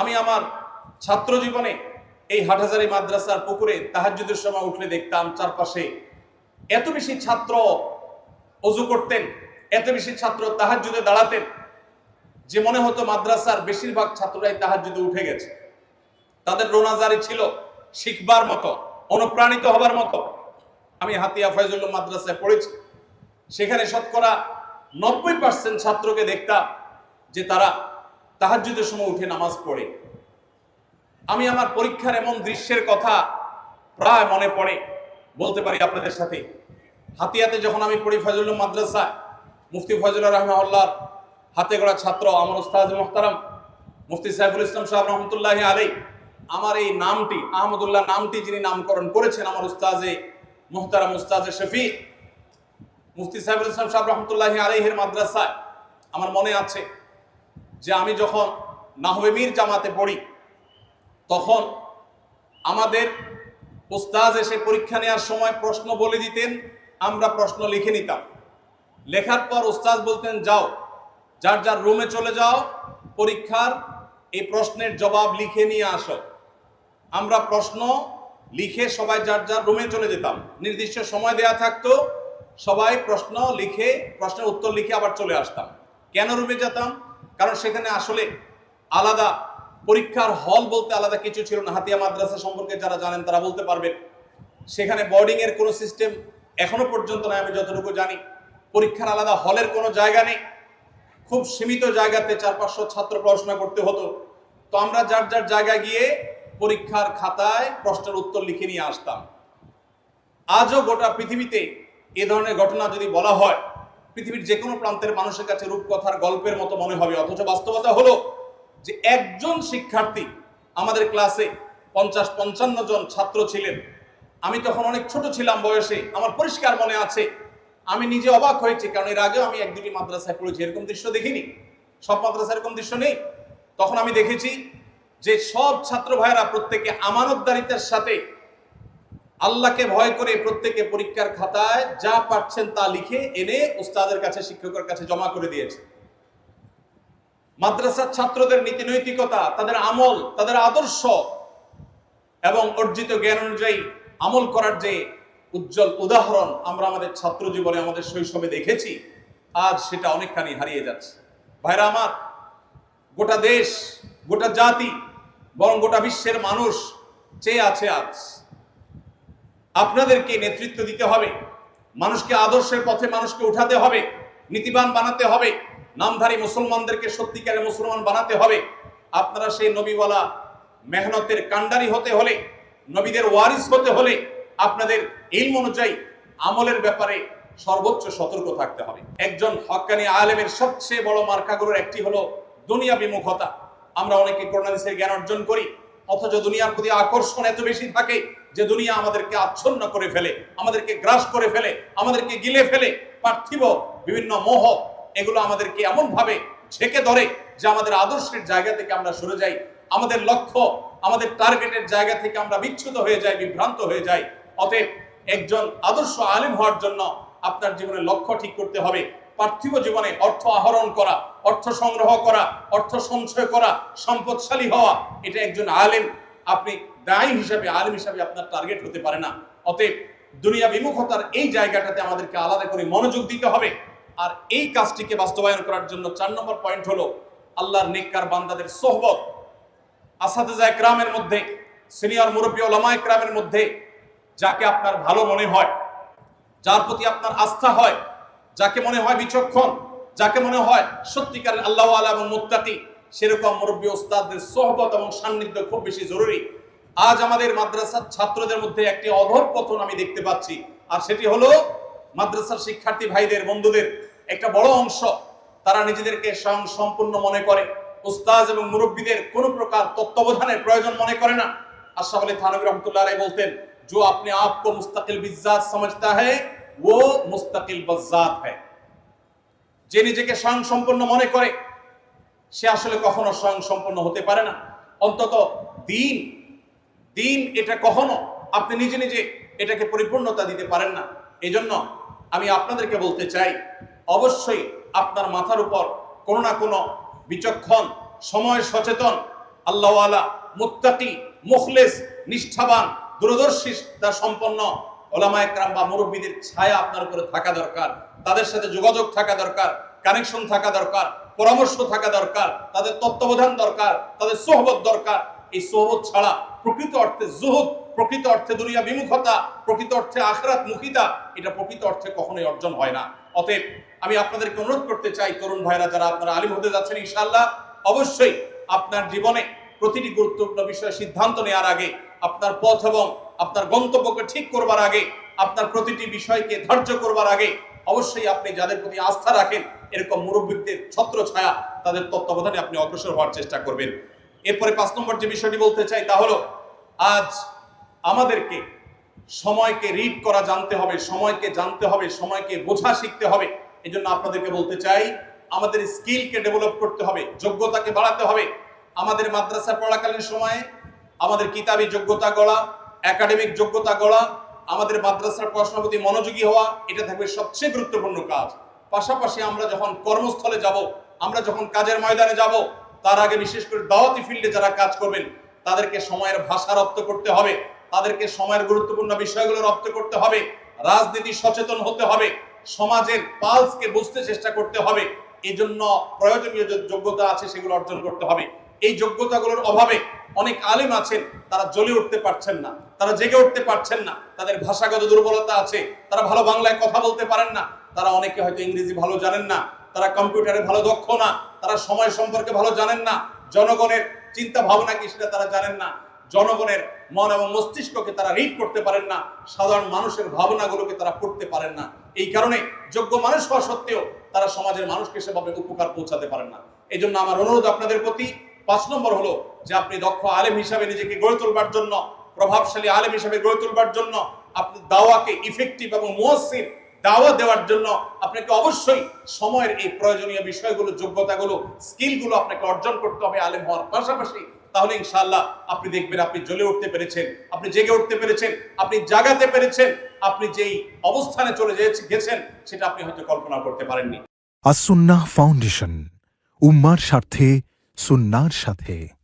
আমি আমার ছাত্র জীবনে এই হাটহাজারি মাদ্রাসার পুকুরে তাহাজ্জুদের সময় উঠলে দেখতাম চারপাশে এত বেশি ছাত্র অজু করতেন, এত বেশি ছাত্র তাহাজ্জুদে দাঁড়াতেন যে মনে হতো মাদ্রাসার বেশিরভাগ ছাত্ররাই তাহাজ্জুদে উঠে গেছে। তাদের রোনাজারি ছিল শিখবার মতো, অনুপ্রাণিত হবার মতো। আমি হাতিয়া ফয়জুল্লাহ মাদ্রাসায় পড়েছি। সেখানে শতকরা নব্বই পার্সেন্ট ছাত্রকে দেখতাম যে তারা তাহাজ্জুদের সময় উঠে নামাজ পড়ে। আমি আমার পরীক্ষার এমন দৃশ্যের কথা প্রায় মনে পড়ে। বলতে পারি আপনাদের সাথে, হাতিয়াতে যখন আমি পড়ি ফজলুল মাদ্রাসা, মুফতি ফজলুর রহমাউল্লাহর হাতে গড়া ছাত্র আমার উস্তাদ মোহতারাম, মুফতি সাইফুল ইসলাম সাহেব রহমতুল্লাহ আলী আমার এই নামটি, আহমদুল্লাহ নামটি যিনি নামকরণ করেছেন আমার উস্তাজে মোহতারাম উস্তাজে শফিক মুফতি সাইফুল ইসলাম সাহেব রহমতুল্লাহ আলহের মাদ্রাসায়, আমার মনে আছে যে আমি যখন নাহবে মীর জামাতে পড়ি, তখন আমাদের উস্তাজ এসে পরীক্ষা নেওয়ার সময় প্রশ্ন বলে দিতেন, আমরা প্রশ্ন লিখে নিতাম। লেখার পর উস্তাজ বলতেন, যাও, যার যার রুমে চলে যাও, পরীক্ষার এই প্রশ্নের জবাব লিখে নিয়ে আসো। আমরা প্রশ্ন লিখে সবাই যার যার রুমে চলে যেতাম। নির্দিষ্ট সময় দেয়া থাকতো, সবাই প্রশ্ন লিখে, প্রশ্নের উত্তর লিখে আবার চলে আসতাম। কেন রুমে যেতাম? কারণ সেখানে আসলে আলাদা পরীক্ষার হল বলতে আলাদা কিছু ছিল না। হাতিয়া মাদ্রাসা সম্পর্কে যারা জানেন তারা বলতে পারবেন। সেখানে বোর্ডিং এর কোনো সিস্টেম এখনও পর্যন্ত নয় আমি যতটুকু জানি। পরীক্ষার আলাদা হলের কোনো জায়গা নেই। খুব সীমিত জায়গাতে চার, পাঁচশো ছাত্র পড়াশোনা করতে হতো। তো আমরা যার যার জায়গায় গিয়ে পরীক্ষার খাতায় প্রশ্নের উত্তর লিখে নিয়ে আসতাম। আজও গোটা পৃথিবীতে এ ধরনের ঘটনা যদি বলা হয় পৃথিবীর যে কোনো প্রান্তের মানুষের কাছে রূপকথার গল্পের মতো মনে হবে, অথচ বাস্তবতা হলো যে একজন শিক্ষার্থী আমাদের ক্লাসে পঞ্চাশ পঞ্চান্ন জন ছাত্র ছিলেন। আমি তখন অনেক ছোট ছিলাম বয়সে, আমার পরিষ্কার মনে আছে। আমি নিজে অবাক হয়েছি, কারণ এর আগেও আমি এক দুটি মাদ্রাসায় পড়েছি, এরকম দৃশ্য দেখিনি। সব মাদ্রাসায় এরকম দৃশ্য নেই। তখন আমি দেখেছি যে সব ছাত্র ভাইয়েরা প্রত্যেকে আমানতদারিতার সাথে আল্লাহকে ভয় করে প্রত্যেকে পরীক্ষার খাতায় যা পাচ্ছেন তা লিখে এনে উস্তাদের কাছে, শিক্ষকের কাছে জমা করে দিয়েছে। মাদ্রাসার ছাত্রদের নীতি নৈতিকতা তাদের আমল, তাদের আদর্শ এবং অর্জিত জ্ঞান অনুযায়ী আমল করার যে উজ্জ্বল উদাহরণ আমরা আমাদের ছাত্র জীবনে আমাদের শৈশবে দেখেছি, আজ সেটা অনেকখানি হারিয়ে যাচ্ছে। ভাইরা আমার, গোটা দেশ, গোটা জাতি, বরং গোটা বিশ্বের মানুষ চেয়ে আছে আজ। আপনাদেরকে নেতৃত্ব দিতে হবে। মানুষকে আদর্শের পথে মানুষকে উঠাতে হবে, নীতিবান বানাতে হবে, নামধারী মুসলমানদেরকে সত্যিকারে মুসলমান বানাতে হবে। আপনারা সেই নবীওয়ালা মেহনতের কাণ্ডারি হতে হলে, নবীদের ওয়ারিস হতে হলে আপনাদের ইলম অনুযায়ী আমলের ব্যাপারে সর্বোচ্চ সতর্ক থাকতে হবে। একজন হক্কানি আলেমের সবচেয়ে বড় মার্কাগুলোর একটি হলো দুনিয়া বিমুখতা আমরা অনেকে করোনাদিসের জ্ঞান অর্জন করি অথচ দুনিয়ার প্রতি আকর্ষণ এত বেশি থাকে যে দুনিয়া আমাদেরকে আচ্ছন্ন করে ফেলে, আমাদেরকে গ্রাস করে ফেলে, আমাদেরকে গিলে ফেলে। পার্থিব বিভিন্ন মোহ এগুলো আমাদেরকে এমন ভাবে ঝেঁকে ধরে যে আমাদের আদর্শের জায়গা থেকে আমরা সরে যাই, আমাদের লক্ষ্য, আমাদের টার্গেটের জায়গা থেকে আমরা বিচ্ছুত হয়ে যাই, বিভ্রান্ত হয়ে যাই। অতএব একজন আদর্শ আলিম হওয়ার জন্য আপনার জীবনে লক্ষ্য ঠিক করতে হবে। পার্থিব জীবনে অর্থ আহরণ করা অর্থ সংগ্রহ করা, অর্থ সঞ্চয় করা, সম্পদশালী হওয়া, এটা একজন আলেম। আপনি দায়ী হিসাবে, আলেম হিসাবে আপনার টার্গেট হতে পারে না। অতএব দুনিয়া বিমুখতার এই জায়গাটাতে আমাদেরকে আলাদা করে মনোযোগ দিতে হবে। আর এই কাজটিকে বাস্তবায়ন করার জন্য চার নম্বর পয়েন্ট হলো আল্লাহর নেককার বান্দাদের সোহবত। আসাদেজা একরামের মধ্যে, সিনিয়র মুরব্বী ওলামা একরামের মধ্যে, যাকে আপনার ভালো মনে হয়, যার প্রতি আপনার আস্থা হয়, যাকে মনে হয় বিচক্ষণ যাকে মনে হয় সত্যিকারের আল্লাহ আলা এবং মুত্তাকি সেরকম মুরব্বী ওস্তাদদের সোহবত এবং সান্নিধ্য খুব বেশি জরুরি আজ আমাদের মাদ্রাসার ছাত্রদের মধ্যে একটি অধঃপতন আমি দেখতে পাচ্ছি আর সেটি হলো মাদ্রাসার শিক্ষার্থী ভাইদের বন্ধুদের একটা বড় অংশ তারা নিজেদেরকে স্বয়ং সম্পূর্ণ মনে করে উস্তাজ এবং মুরব্বীদের কোনো প্রকার তত্ত্বাবধানের প্রয়োজন মনে করে না আশরাফ আলী থানবী রহমতুল্লাহ আলাই বলতেন जो अपने आप को मुस्तकिल बिजात समझता है वो मुस्तकिल बजात है যে নিজেকে স্বয়ং সম্পূর্ণ মনে করে, সে আসলে কখনো স্বয়ং সম্পূর্ণ হতে পারে না। অন্তত দিন দিন এটা কখনো আপনি নিজে নিজে এটাকে পরিপূর্ণতা দিতে পারেন না। এজন্য আমি আপনাদেরকে বলতে চাই, অবশ্যই আপনার মাথার উপর কোনো না কোনো বিচক্ষণ, সময় সচেতন, আল্লাহওয়ালা, মুত্তাকি, মুখলেস, নিষ্ঠাবান, দূরদর্শী সম্পন্ন ওলামা একরাম বা মুরব্বীদের ছায়া আপনার উপরে থাকা দরকার। তাদের সাথে যোগাযোগ থাকা দরকার কানেকশন থাকা দরকার, পরামর্শ থাকা দরকার, তাদের তত্ত্বাবধান দরকার, তাদের সোহবত দরকার। এই সোহবত ছাড়া প্রকৃত অর্থে জুহুদ, প্রকৃত অর্থে দুনিয়া বিমুখতা, প্রকৃত অর্থে আখরাত মুখিতা, এটা প্রকৃত অর্থে কখনোই অর্জন হয় না। অতএব আমি আপনাদেরকে অনুরোধ করতে চাই, তরুণ ভাইরা যারা আপনারা আলিম হতে যাচ্ছেন, ইনশাআল্লাহ অবশ্যই আপনার জীবনে প্রতিটি গুরুত্বপূর্ণ বিষয়ে সিদ্ধান্ত নেওয়ার আগে, আপনার পথ এবং আপনার গন্তব্যকে ঠিক করবার আগে, আপনার প্রতিটি বিষয়কে ধার্য করবার আগে অবশ্যই আপনি যাদের প্রতি আস্থা রাখেন, এরকম মুরব্বীদের ছত্র ছায়া তাদের তত্ত্বাবধানে আপনি অগ্রসর হওয়ার চেষ্টা করবেন। এরপরে পাঁচ নম্বর যে বিষয়টি বলতে চাই তা হলো, আজ আমাদেরকে সময়কে রিড করা জানতে হবে, সময়কে জানতে হবে, সময়কে বোঝা শিখতে হবে। এই জন্য আপনাদেরকে বলতে চাই, আমাদের স্কিলকে ডেভেলপ করতে হবে, যোগ্যতাকে বাড়াতে হবে। আমাদের মাদ্রাসা পড়াকালীন সময়ে আমাদের কিতাবি যোগ্যতা গড়া একাডেমিক যোগ্যতা গড়া আমাদের মাদ্রাসার পড়াশোনার প্রতি মনোযোগী হওয়া, এটা থাকবে সবচেয়ে গুরুত্বপূর্ণ কাজ। পাশাপাশি আমরা যখন কর্মস্থলে যাব, আমরা যখন কাজের ময়দানে যাব, তার আগে বিশেষ করে দাওয়াতি ফিল্ডে যারা কাজ করবেন, তাদেরকে সময়ের ভাষা রপ্ত করতে হবে, তাদেরকে সময়ের গুরুত্বপূর্ণ বিষয়গুলো রপ্ত করতে হবে, রাজনীতি সচেতন হতে হবে, সমাজের পালসকে বুঝতে চেষ্টা করতে হবে এই জন্য প্রয়োজনীয় যে যোগ্যতা আছে সেগুলো অর্জন করতে হবে। এই যোগ্যতাগুলোর অভাবে অনেক আলেম আছেন, তারা জ্বলে উঠতে পারছেন না। তারা জেগে উঠতে পারছেন না। তাদের ভাষাগত দুর্বলতা আছে। তারা ভালো বাংলায় কথা বলতে পারেন না। তারা অনেকে হয়তো ইংরেজি ভালো জানেন না। তারা কম্পিউটারে ভালো দক্ষ না। তারা সময় সম্পর্কে ভালো জানেন না। জনগণের চিন্তা ভাবনা কি সেটা তারা জানেন না। জনগণের মন এবং মস্তিষ্ককে তারা রিড করতে পারেন না। সাধারণ মানুষের ভাবনাগুলোকে তারা পড়তে পারেন না। এই কারণে যোগ্য মানুষ হওয়া সত্ত্বেও তারা সমাজের মানুষকে সেভাবে উপকার পৌঁছাতে পারেন না। এই জন্য আমার অনুরোধ আপনাদের প্রতি পাঁচ নম্বর হলো যে আপনি দক্ষ আলেম হিসাবে নিজেকে গড়ে তোলবার জন্য প্রভাবশালী আলেম হিসাবে গড়ে তোলবার জন্য আপনি দাওয়াকে ইফেক্টিভ এবং মুয়াসসির দাওয়া দেওয়ার জন্য আপনাকে অবশ্যই সময়ের এই প্রয়োজনীয় বিষয়গুলো, যোগ্যতাগুলো স্কিলগুলো আপনাকে অর্জন করতে হবে আলেম হওয়ার পাশাপাশি। তাহলে ইনশাআল্লাহ আপনি দেখবেন আপনি জ্বলে উঠতে পেরেছেন, আপনি জেগে উঠতে পেরেছেন, আপনি জাগাতে পেরেছেন, আপনি যেই অবস্থানে চলে গেছেন, সেটা আপনি হয়তো কল্পনা করতে পারেননি। আসুন্নাহ ফাউন্ডেশন, উম্মার স্বার্থে, সুন্নার সাথে।